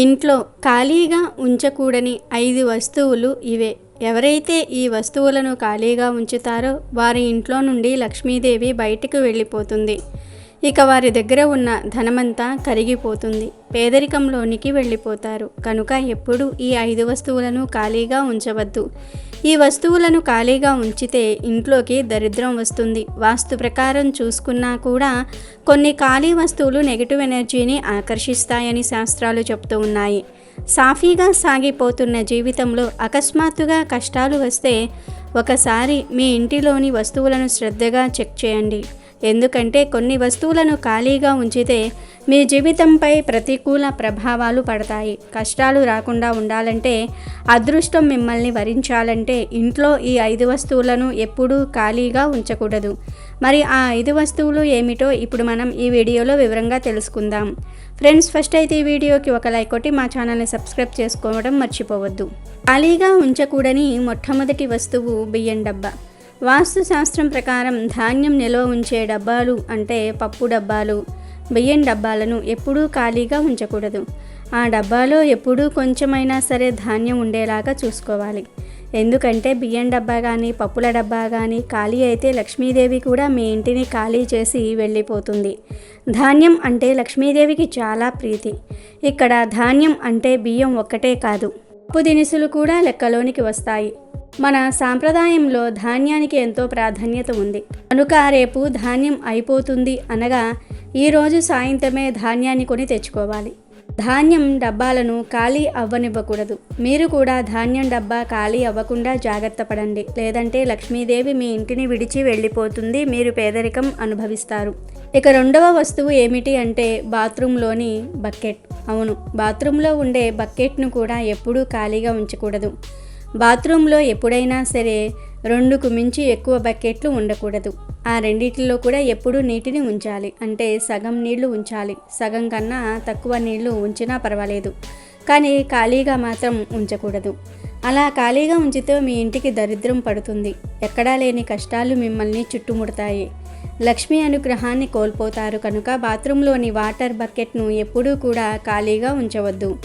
ఇంట్లో ఖాళీగా ఉంచకూడని ఐదు వస్తువులు ఇవే. ఎవరైతే ఈ వస్తువులను ఖాళీగా ఉంచుతారో వారి ఇంట్లో నుండి లక్ష్మీదేవి బయటకు వెళ్ళిపోతుంది. ఇక వారి దగ్గర ఉన్న ధనమంతా కరిగిపోతుంది. పేదరికంలోనికి వెళ్ళిపోతారు. కనుక ఎప్పుడు ఈ ఐదు వస్తువులను ఖాళీగా ఉంచవద్దు. ఈ వస్తువులను ఖాళీగా ఉంచితే ఇంట్లోకి దరిద్రం వస్తుంది. వాస్తు ప్రకారం చూసుకున్నా కూడా కొన్ని ఖాళీ వస్తువులు నెగిటివ్ ఎనర్జీని ఆకర్షిస్తాయని శాస్త్రాలు చెప్తూ ఉన్నాయి. సాఫీగా సాగిపోతున్న జీవితంలో అకస్మాత్తుగా కష్టాలు వస్తే ఒకసారి మీ ఇంటిలోని వస్తువులను శ్రద్ధగా చెక్ చేయండి. ఎందుకంటే కొన్ని వస్తువులను ఖాళీగా ఉంచితే మీ జీవితంపై ప్రతికూల ప్రభావాలు పడతాయి. కష్టాలు రాకుండా ఉండాలంటే అదృష్టం మిమ్మల్ని వరించాలంటే ఇంట్లో ఈ ఐదు వస్తువులను ఎప్పుడూ ఖాళీగా ఉంచకూడదు. మరి ఆ ఐదు వస్తువులు ఏమిటో ఇప్పుడు మనం ఈ వీడియోలో వివరంగా తెలుసుకుందాం. ఫ్రెండ్స్ ఫస్ట్ అయితే ఈ వీడియోకి ఒక లైక్ కొట్టి మా ఛానల్ని సబ్స్క్రైబ్ చేసుకోవడం మర్చిపోవద్దు. ఖాళీగా ఉంచకూడని మొట్టమొదటి వస్తువు బియ్యం డబ్బా. వాస్తు శాస్త్రం ప్రకారం ధాన్యం నిల్వ ఉంచే డబ్బాలు అంటే పప్పు డబ్బాలు బియ్యం డబ్బాలను ఎప్పుడూ ఖాళీగా ఉంచకూడదు. ఆ డబ్బాలో ఎప్పుడూ కొంచెమైనా సరే ధాన్యం ఉండేలాగా చూసుకోవాలి. ఎందుకంటే బియ్యం డబ్బా కానీ పప్పుల డబ్బా కానీ ఖాళీ అయితే లక్ష్మీదేవి కూడా మీ ఇంటిని ఖాళీ చేసి వెళ్ళిపోతుంది. ధాన్యం అంటే లక్ష్మీదేవికి చాలా ప్రీతి. ఇక్కడ ధాన్యం అంటే బియ్యం ఒక్కటే కాదు. పప్పు దినుసులు కూడా లెక్కలోనికి వస్తాయి. మన సాంప్రదాయంలో ధాన్యానికి ఎంతో ప్రాధాన్యత ఉంది. కనుక రేపు ధాన్యం అయిపోతుంది అనగా ఈరోజు సాయంత్రమే ధాన్యాన్ని కొని తెచ్చుకోవాలి. ధాన్యం డబ్బాలను ఖాళీ అవ్వనివ్వకూడదు. మీరు కూడా ధాన్యం డబ్బా ఖాళీ అవ్వకుండా జాగ్రత్త పడండి. లేదంటే లక్ష్మీదేవి మీ ఇంటిని విడిచి వెళ్ళిపోతుంది మీరు పేదరికం అనుభవిస్తారు. ఇక రెండవ వస్తువు ఏమిటి అంటే బాత్రూంలోని బకెట్. అవును బాత్రూంలో ఉండే బకెట్ను కూడా ఎప్పుడూ ఖాళీగా ఉంచకూడదు. బాత్రూంలో ఎప్పుడైనా సరే రెండుకు మించి ఎక్కువ బకెట్లు ఉండకూడదు. ఆ రెండిటిలో కూడా ఎప్పుడూ నీటిని ఉంచాలి. అంటే సగం నీళ్ళు ఉంచాలి. సగం కన్నా తక్కువ నీళ్ళు ఉంచినా పర్వాలేదు. కానీ ఖాళీగా మాత్రం ఉంచకూడదు. అలా ఖాళీగా ఉంచితే మీ ఇంటికి దరిద్రం పడుతుంది. ఎక్కడా లేని కష్టాలు మిమ్మల్ని చుట్టుముడతాయి. లక్ష్మీ అనుగ్రహాన్ని కోల్పోతారు కనుక బాత్రూంలోని వాటర్ బకెట్ను ఎప్పుడూ కూడా ఖాళీగా ఉంచవద్దు.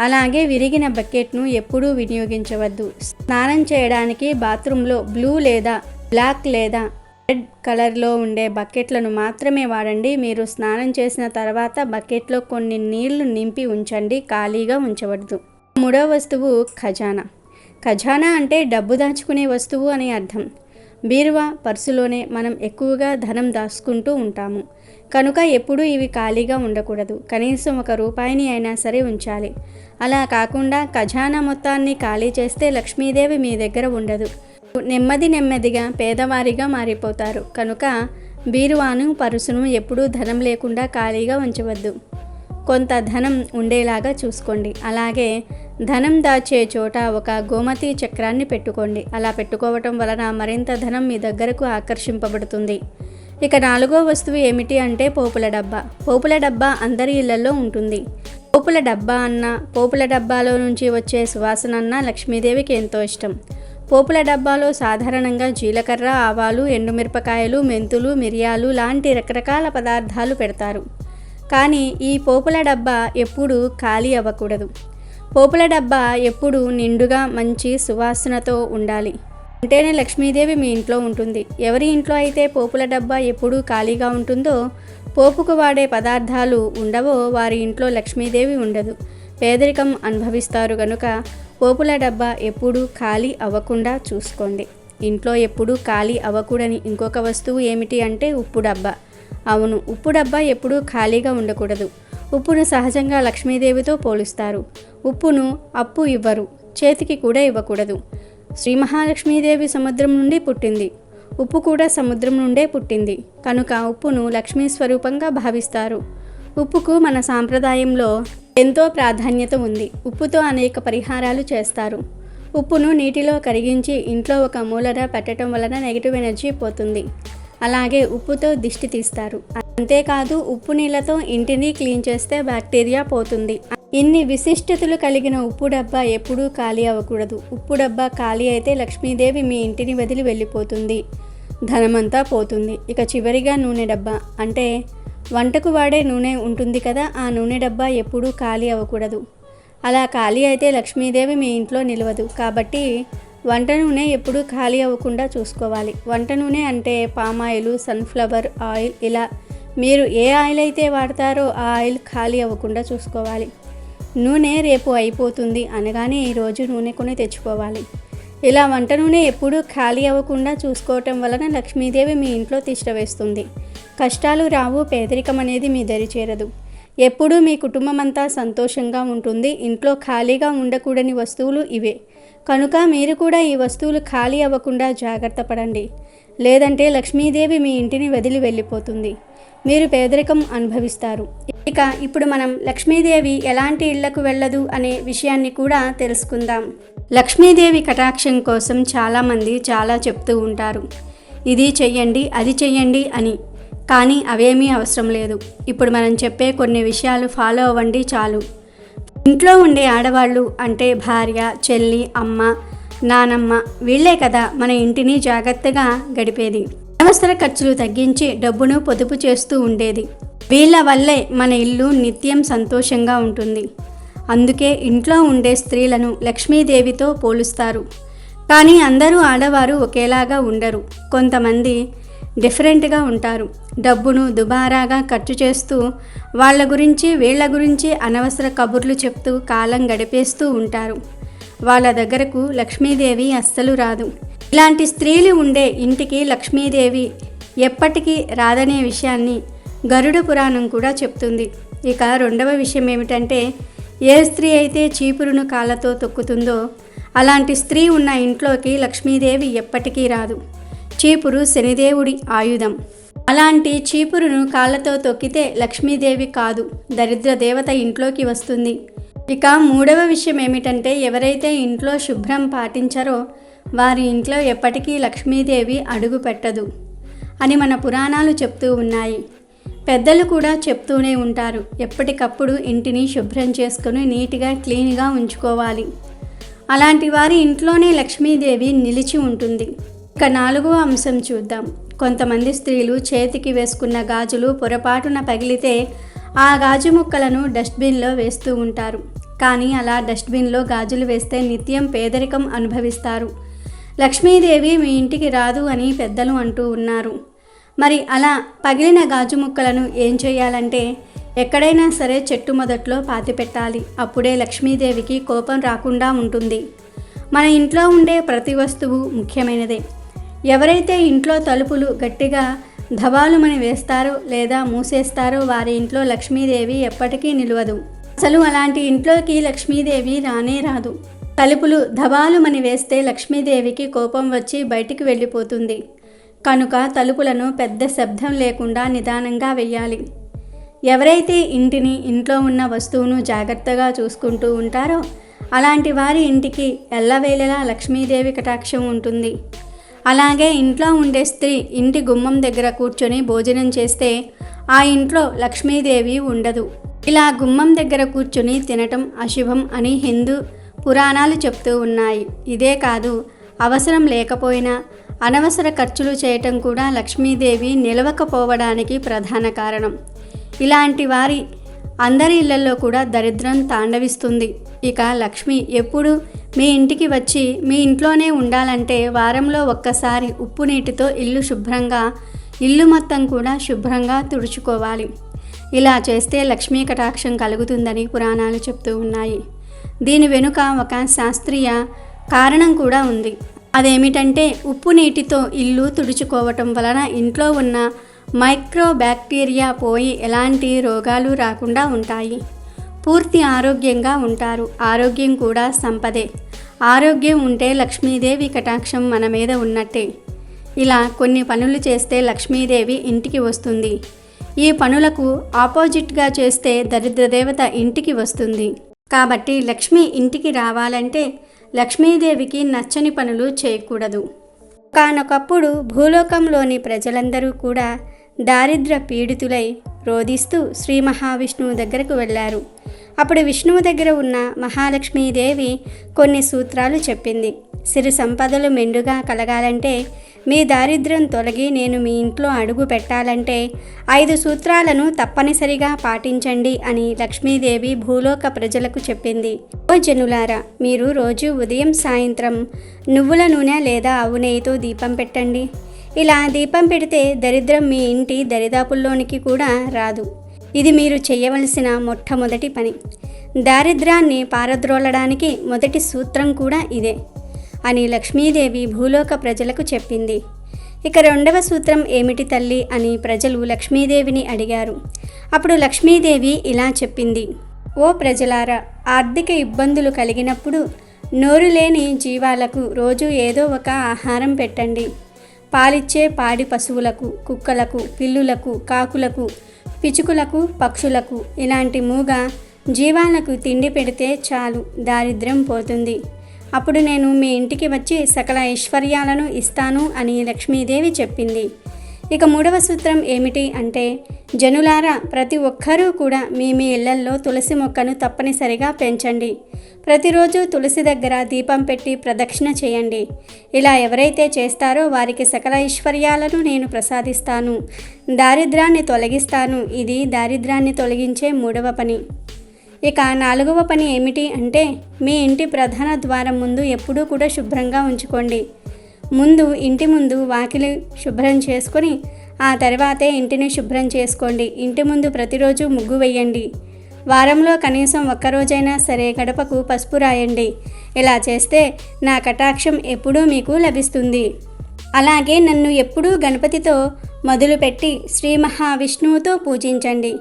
అలాగే విరిగిన బకెట్ను ఎప్పుడూ వినియోగించవద్దు. స్నానం చేయడానికి బాత్రూంలో బ్లూ లేదా బ్లాక్ లేదా రెడ్ కలర్లో ఉండే బకెట్లను మాత్రమే వాడండి. మీరు స్నానం చేసిన తర్వాత బకెట్లో కొన్ని నీళ్ళు నింపి ఉంచండి. ఖాళీగా ఉంచవద్దు. మూడవ వస్తువు ఖజానా. ఖజానా అంటే డబ్బు దాచుకునే వస్తువు అని అర్థం. బీరువా పర్సులోనే మనం ఎక్కువగా ధనం దాచుకుంటూ ఉంటాము. కనుక ఎప్పుడూ ఇవి ఖాళీగా ఉండకూడదు. కనీసం ఒక రూపాయిని అయినా సరే ఉంచాలి. అలా కాకుండా ఖజానా మొత్తాన్ని ఖాళీ చేస్తే లక్ష్మీదేవి మీ దగ్గర ఉండదు. నెమ్మది నెమ్మదిగా పేదవారిగా మారిపోతారు. కనుక బీరువాను పరుసును ఎప్పుడూ ధనం లేకుండా ఖాళీగా ఉంచవద్దు. కొంత ధనం ఉండేలాగా చూసుకోండి. అలాగే ధనం దాచే చోట ఒక గోమతి చక్రాన్ని పెట్టుకోండి. అలా పెట్టుకోవటం వలన మరింత ధనం మీ దగ్గరకు ఆకర్షింపబడుతుంది. ఇక నాలుగో వస్తువు ఏమిటి అంటే పోపుల డబ్బా. పోపుల డబ్బా అందరి ఇళ్ళలో ఉంటుంది. పోపుల డబ్బా అన్న పోపుల డబ్బాలో నుంచి వచ్చే సువాసన అన్న లక్ష్మీదేవికి ఎంతో ఇష్టం. పోపుల డబ్బాలో సాధారణంగా జీలకర్ర ఆవాలు ఎండుమిరపకాయలు మెంతులు మిరియాలు లాంటి రకరకాల పదార్థాలు పెడతారు. కానీ ఈ పోపుల డబ్బా ఎప్పుడూ ఖాళీ అవ్వకూడదు. పోపుల డబ్బా ఎప్పుడు నిండుగా మంచి సువాసనతో ఉండాలి. అంటేనే లక్ష్మీదేవి మీ ఇంట్లో ఉంటుంది. ఎవరి ఇంట్లో అయితే పోపుల డబ్బా ఎప్పుడూ ఖాళీగా ఉంటుందో పోపుకు వాడే పదార్థాలు ఉండవో వారి ఇంట్లో లక్ష్మీదేవి ఉండదు. పేదరికం అనుభవిస్తారు కనుక పోపుల డబ్బా ఎప్పుడూ ఖాళీ అవ్వకుండా చూసుకోండి. ఇంట్లో ఎప్పుడూ ఖాళీ అవ్వకూడని ఇంకొక వస్తువు ఏమిటి అంటే ఉప్పు డబ్బా. అవును ఉప్పు డబ్బా ఎప్పుడూ ఖాళీగా ఉండకూడదు. ఉప్పును సహజంగా లక్ష్మీదేవితో పోలుస్తారు. ఉప్పును అప్పు ఇవ్వరు చేతికి కూడా ఇవ్వకూడదు. శ్రీ మహాలక్ష్మీదేవి సముద్రం నుండి పుట్టింది. ఉప్పు కూడా సముద్రం నుండే పుట్టింది. కనుక ఉప్పును లక్ష్మీ స్వరూపంగా భావిస్తారు. ఉప్పుకు మన సాంప్రదాయంలో ఎంతో ప్రాధాన్యత ఉంది. ఉప్పుతో అనేక పరిహారాలు చేస్తారు. ఉప్పును నీటిలో కరిగించి ఇంట్లో ఒక మూలన పెట్టడం వలన నెగిటివ్ ఎనర్జీ పోతుంది. అలాగే ఉప్పుతో దిష్టి తీస్తారు. అంతేకాదు ఉప్పు నీళ్ళతో ఇంటిని క్లీన్ చేస్తే బ్యాక్టీరియా పోతుంది. ఇన్ని విశిష్టతలు కలిగిన ఉప్పు డబ్బా ఎప్పుడూ ఖాళీ అవ్వకూడదు. ఉప్పు డబ్బా ఖాళీ అయితే లక్ష్మీదేవి మీ ఇంటిని వదిలి వెళ్ళిపోతుంది. ధనమంతా పోతుంది. ఇక చివరిగా నూనె డబ్బా. అంటే వంటకు వాడే నూనె ఉంటుంది కదా ఆ నూనె డబ్బా ఎప్పుడూ ఖాళీ అవ్వకూడదు. అలా ఖాళీ అయితే లక్ష్మీదేవి మీ ఇంట్లో నిలవదు. కాబట్టి వంట నూనె ఎప్పుడూ ఖాళీ అవ్వకుండా చూసుకోవాలి. వంట నూనె అంటే పామాయిల్ సన్ఫ్లవర్ ఆయిల్ ఇలా మీరు ఏ ఆయిల్ అయితే వాడతారో ఆ ఆయిల్ ఖాళీ అవ్వకుండా చూసుకోవాలి. నూనె రేపు అయిపోతుంది అనగానే ఈరోజు నూనె కొని తెచ్చుకోవాలి. ఇలా వంట నూనె ఎప్పుడూ ఖాళీ అవ్వకుండా చూసుకోవటం వలన లక్ష్మీదేవి మీ ఇంట్లో తిష్టవేస్తుంది కష్టాలు రావు పేదరికం అనేది మీ దరి చేరదు. ఎప్పుడూ మీ కుటుంబం అంతా సంతోషంగా ఉంటుంది. ఇంట్లో ఖాళీగా ఉండకూడని వస్తువులు ఇవే. కనుక మీరు కూడా ఈ వస్తువులు ఖాళీ అవ్వకుండా జాగ్రత్త పడండి. లేదంటే లక్ష్మీదేవి మీ ఇంటిని వదిలి వెళ్ళిపోతుంది. మీరు పేదరికం అనుభవిస్తారు. ఇక ఇప్పుడు మనం లక్ష్మీదేవి ఎలాంటి ఇళ్ళకు వెళ్ళదు అనే విషయాన్ని కూడా తెలుసుకుందాం. లక్ష్మీదేవి కటాక్షం కోసం చాలామంది చాలా చెప్తూ ఉంటారు. ఇది చెయ్యండి అది చెయ్యండి అని. కానీ అవేమీ అవసరం లేదు. ఇప్పుడు మనం చెప్పే కొన్ని విషయాలు ఫాలో అవ్వండి చాలు. ఇంట్లో ఉండే ఆడవాళ్ళు అంటే భార్య చెల్లి అమ్మ నానమ్మ వీళ్ళే కదా మన ఇంటిని జాగ్రత్తగా గడిపేది. అనవసర ఖర్చులు తగ్గించి డబ్బును పొదుపు చేస్తూ ఉండేది. వీళ్ళ వల్లే మన ఇల్లు నిత్యం సంతోషంగా ఉంటుంది. అందుకే ఇంట్లో ఉండే స్త్రీలను లక్ష్మీదేవితో పోలుస్తారు. కానీ అందరూ ఆడవారు ఒకేలాగా ఉండరు. కొంతమంది డిఫరెంట్గా ఉంటారు. డబ్బును దుబారాగా ఖర్చు చేస్తూ వాళ్ళ గురించి వీళ్ళ గురించి అనవసర కబుర్లు చెప్తూ కాలం గడిపేస్తూ ఉంటారు. వాళ్ళ దగ్గరకు లక్ష్మీదేవి అస్సలు రాదు. ఇలాంటి స్త్రీలు ఉండే ఇంటికి లక్ష్మీదేవి ఎప్పటికీ రాదనే విషయాన్ని గరుడ పురాణం కూడా చెప్తుంది. ఇక రెండవ విషయం ఏమిటంటే ఏ స్త్రీ అయితే చీపురును కాళ్ళతో తొక్కుతుందో అలాంటి స్త్రీ ఉన్న ఇంట్లోకి లక్ష్మీదేవి ఎప్పటికీ రాదు. చీపురు శనిదేవుడి ఆయుధం. అలాంటి చీపురును కాళ్ళతో తొక్కితే లక్ష్మీదేవి కాదు దరిద్ర దేవత ఇంట్లోకి వస్తుంది. ఇక మూడవ విషయం ఏమిటంటే ఎవరైతే ఇంట్లో శుభ్రం పాటించారో వారి ఇంట్లో ఎప్పటికీ లక్ష్మీదేవి అడుగు పెట్టదు అని మన పురాణాలు చెప్తూ ఉన్నాయి. పెద్దలు కూడా చెప్తూనే ఉంటారు ఎప్పటికప్పుడు ఇంటిని శుభ్రం చేసుకుని నీట్గా క్లీన్గా ఉంచుకోవాలి. అలాంటి వారి ఇంట్లోనే లక్ష్మీదేవి నిలిచి ఉంటుంది. ఇక నాలుగవ అంశం చూద్దాం. కొంతమంది స్త్రీలు చేతికి వేసుకున్న గాజులు పొరపాటున పగిలితే ఆ గాజు ముక్కలను డస్ట్బిన్లో వేస్తూ ఉంటారు. కానీ అలా డస్ట్బిన్లో గాజులు వేస్తే నిత్యం పేదరికం అనుభవిస్తారు. లక్ష్మీదేవి మీ ఇంటికి రాదు అని పెద్దలు అంటూ ఉన్నారు. మరి అలా పగిలిన గాజు ముక్కలను ఏం చేయాలంటే ఎక్కడైనా సరే చెట్టు మొదట్లో పాతిపెట్టాలి అప్పుడే లక్ష్మీదేవికి కోపం రాకుండా ఉంటుంది. మన ఇంట్లో ఉండే ప్రతి వస్తువు ముఖ్యమైనదే. ఎవరైతే ఇంట్లో తలుపులు గట్టిగా ధబాలుమని వేస్తారో లేదా మూసేస్తారో వారి ఇంట్లో లక్ష్మీదేవి ఎప్పటికీ నిలవదు. అసలు అలాంటి ఇంట్లోకి లక్ష్మీదేవి రానే రాదు. తలుపులు ధబాలుమని వేస్తే లక్ష్మీదేవికి కోపం వచ్చి బయటికి వెళ్ళిపోతుంది. కనుక తలుపులను పెద్ద శబ్దం లేకుండా నిదానంగా వెయ్యాలి. ఎవరైతే ఇంటిని ఇంట్లో ఉన్న వస్తువును జాగ్రత్తగా చూసుకుంటూ ఉంటారో అలాంటి వారి ఇంటికి ఎల్లవేళలా లక్ష్మీదేవి కటాక్షం ఉంటుంది. అలాగే ఇంట్లో ఉండే స్త్రీ ఇంటి గుమ్మం దగ్గర కూర్చొని భోజనం చేస్తే ఆ ఇంట్లో లక్ష్మీదేవి ఉండదు. ఇలా గుమ్మం దగ్గర కూర్చొని తినటం అశుభం అని హిందూ పురాణాలు చెప్తూ ఉన్నాయి. ఇదే కాదు అవసరం లేకపోయినా అనవసర ఖర్చులు చేయటం కూడా లక్ష్మీదేవి నిలవకపోవడానికి ప్రధాన కారణం. ఇలాంటి వారి అందరి ఇళ్ళలో కూడా దరిద్రం తాండవిస్తుంది. ఇక లక్ష్మి ఎప్పుడు మీ ఇంటికి వచ్చి మీ ఇంట్లోనే ఉండాలంటే వారంలో ఒక్కసారి ఉప్పు నీటితో ఇల్లు శుభ్రంగా ఇల్లు మొత్తం కూడా శుభ్రంగా తుడుచుకోవాలి. ఇలా చేస్తే లక్ష్మీ కటాక్షం కలుగుతుందని పురాణాలు చెప్తూ ఉన్నాయి. దీని వెనుక ఒక శాస్త్రీయ కారణం కూడా ఉంది. అదేమిటంటే ఉప్పు నీటితో ఇల్లు తుడుచుకోవటం వలన ఇంట్లో ఉన్న మైక్రో బ్యాక్టీరియా పోయి ఎలాంటి రోగాలు రాకుండా ఉంటాయి. పూర్తి ఆరోగ్యంగా ఉంటారు. ఆరోగ్యం కూడా సంపదే. ఆరోగ్యం ఉంటే లక్ష్మీదేవి కటాక్షం మన మీద ఉన్నట్టే. ఇలా కొన్ని పనులు చేస్తే లక్ష్మీదేవి ఇంటికి వస్తుంది. ఈ పనులకు ఆపోజిట్గా చేస్తే దరిద్రదేవత ఇంటికి వస్తుంది. కాబట్టి లక్ష్మి ఇంటికి రావాలంటే లక్ష్మీదేవికి నచ్చని పనులు చేయకూడదు. కానొకప్పుడు భూలోకంలోని ప్రజలందరూ కూడా దారిద్ర పీడితులై రోధిస్తూ శ్రీ మహావిష్ణువు దగ్గరకు వెళ్ళారు అప్పుడు విష్ణువు దగ్గర ఉన్న మహాలక్ష్మీదేవి కొన్ని సూత్రాలు చెప్పింది. సిరి సంపదలు మెండుగా కలగాలంటే మీ దారిద్ర్యం తొలగి నేను మీ ఇంట్లో అడుగు పెట్టాలంటే ఐదు సూత్రాలను తప్పనిసరిగా పాటించండి అని లక్ష్మీదేవి భూలోక ప్రజలకు చెప్పింది. ఓ జనులారా మీరు రోజు ఉదయం సాయంత్రం నువ్వుల నూనె లేదా ఆవు నెయ్యితో దీపం పెట్టండి. ఇలా దీపం పెడితే దరిద్రం మీ ఇంటి దరిదాపుల్లోనికి కూడా రాదు. ఇది మీరు చేయవలసిన మొట్టమొదటి పని. దారిద్రాన్ని పారద్రోలడానికి మొదటి సూత్రం కూడా ఇదే అని లక్ష్మీదేవి భూలోక ప్రజలకు చెప్పింది. ఇక రెండవ సూత్రం ఏమిటి తల్లి అని ప్రజలు లక్ష్మీదేవిని అడిగారు. అప్పుడు లక్ష్మీదేవి ఇలా చెప్పింది. ఓ ప్రజలారా ఆర్థిక ఇబ్బందులు కలిగినప్పుడు నోరు లేని జీవాలకు రోజు ఏదో ఒక ఆహారం పెట్టండి. పాలిచ్చే పాడి పశువులకు కుక్కలకు పిల్లులకు కాకులకు పిచుకులకు పక్షులకు ఇలాంటి మూగ జీవాలకు తిండి పెడితే చాలు దారిద్ర్యం పోతుంది. అప్పుడు నేను మీ ఇంటికి వచ్చి సకల ఐశ్వర్యాలను ఇస్తాను అని లక్ష్మీదేవి చెప్పింది. ఇక మూడవ సూత్రం ఏమిటి అంటే జనులారా ప్రతి ఒక్కరూ కూడా మీ మీ ఇళ్ళల్లో తులసి మొక్కను తప్పనిసరిగా పెంచండి. ప్రతిరోజు తులసి దగ్గర దీపం పెట్టి ప్రదక్షిణ చేయండి. ఇలా ఎవరైతే చేస్తారో వారికి సకల ఐశ్వర్యాలను నేను ప్రసాదిస్తాను. దారిద్రాన్ని తొలగిస్తాను. ఇది దారిద్రాన్ని తొలగించే మూడవ పని. ఇక నాలుగవ పని ఏమిటి అంటే మీ ఇంటి ప్రధాన ద్వారం ముందు ఎప్పుడూ కూడా శుభ్రంగా ఉంచుకోండి. ముందు ఇంటి ముందు వాకిలి శుభ్రం చేసుకొని ఆ తర్వాతే ఇంటిని శుభ్రం చేసుకోండి. ఇంటి ముందు ప్రతిరోజు ముగ్గు వేయండి. వారంలో కనీసం ఒక్కరోజైనా సరే గడపకు పసుపు రాయండి. ఇలా చేస్తే నా కటాక్షం ఎప్పుడూ మీకు లభిస్తుంది. అలాగే నన్ను ఎప్పుడూ గణపతితో మొదలుపెట్టి శ్రీ మహావిష్ణువుతో పూజించండి.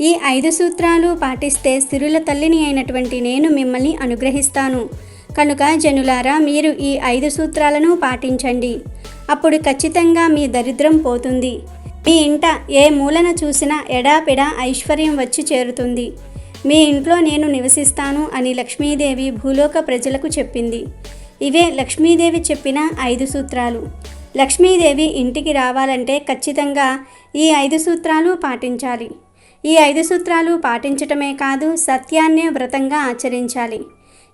ఈ ఐదు సూత్రాలు పాటిస్తే సిరుల తల్లిని అయినటువంటి నేను మిమ్మల్ని అనుగ్రహిస్తాను. కనుక జనులారా మీరు ఈ ఐదు సూత్రాలను పాటించండి. అప్పుడు ఖచ్చితంగా మీ దరిద్రం పోతుంది. మీ ఇంట ఏ మూలన చూసినా ఎడాపెడా ఐశ్వర్యం వచ్చి చేరుతుంది. మీ ఇంట్లో నేను నివసిస్తాను అని లక్ష్మీదేవి భూలోక ప్రజలకు చెప్పింది. ఇవే లక్ష్మీదేవి చెప్పిన ఐదు సూత్రాలు. లక్ష్మీదేవి ఇంటికి రావాలంటే ఖచ్చితంగా ఈ ఐదు సూత్రాలు పాటించాలి. ఈ ఐదు సూత్రాలు పాటించటమే కాదు సత్యాన్నే వ్రతంగా ఆచరించాలి.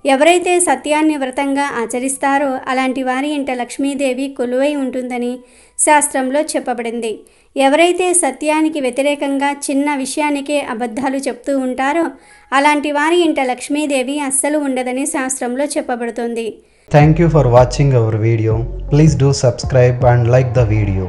ఎవరైతే సత్యాన్ని వ్రతంగా ఆచరిస్తారో అలాంటి వారి ఇంట లక్ష్మీదేవి కొలువై ఉంటుందని శాస్త్రంలో చెప్పబడింది. ఎవరైతే సత్యానికి వ్యతిరేకంగా చిన్న విషయానికే అబద్ధాలు చెప్తూ ఉంటారో అలాంటి వారి ఇంట లక్ష్మీదేవి అస్సలు ఉండదని శాస్త్రంలో చెప్పబడుతుంది. Thank you for watching our video please do subscribe and like the video